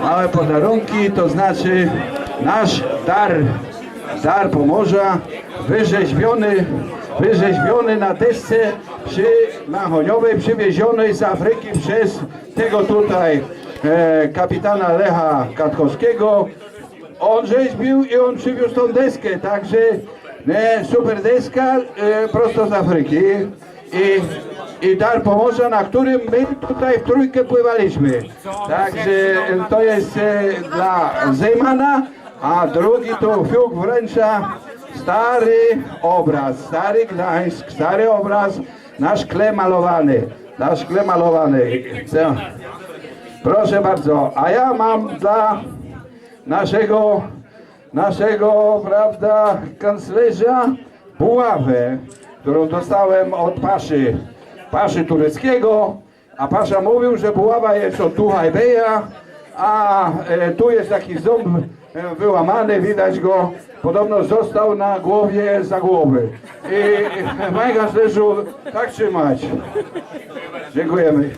Małe podarunki to znaczy nasz dar, dar Pomorza, wyrzeźbiony, wyrzeźbiony na desce przy mahoniowej, przywiezionej z Afryki przez tego tutaj e, kapitana Lecha Katkowskiego. On rzeźbił i on przywiózł tą deskę, także e, super deska e, prosto z Afryki. I i dar Pomorza, na którym my tutaj w trójkę pływaliśmy. Także to jest e, dla Zejmana, a drugi to Fiuk wręcza stary obraz, stary Gdańsk, stary obraz na szkle malowany, na szkle malowany. Proszę bardzo, a ja mam dla naszego, naszego, prawda, kanclerza buławę, którą dostałem od Paszy, Paszy tureckiego, a Pasza mówił, że buława jest od Tuhajbeja, a e, tu jest taki ząb e, wyłamany, widać go, podobno został na głowie za głowy. I, i panie kanclerzu, tak trzymać. Dziękujemy.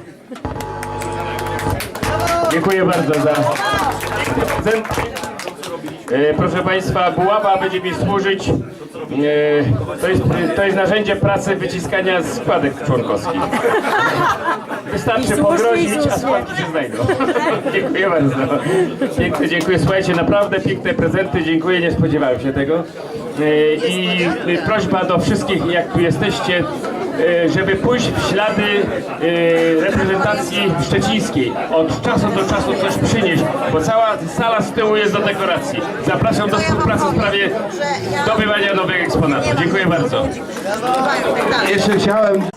Dziękuję bardzo za. E, Proszę Państwa, buława będzie mi służyć. e, To jest, to jest narzędzie pracy wyciskania składek członkowskich. Wystarczy pogrozić, a składki się znajdą. Dziękuję bardzo. Pięknie, dziękuję. Słuchajcie, naprawdę piękne prezenty. Dziękuję, nie spodziewałem się tego. E, I prośba do wszystkich, jak tu jesteście, e, żeby pójść w ślady e, reprezentacji szczecińskiej. Od czasu do czasu coś przynieść, bo cała sala z tyłu jest do dekoracji. Zapraszam do współpracy w sprawie zdobywania nowych eksponatów. Dziękuję bardzo. Jeszcze chciałem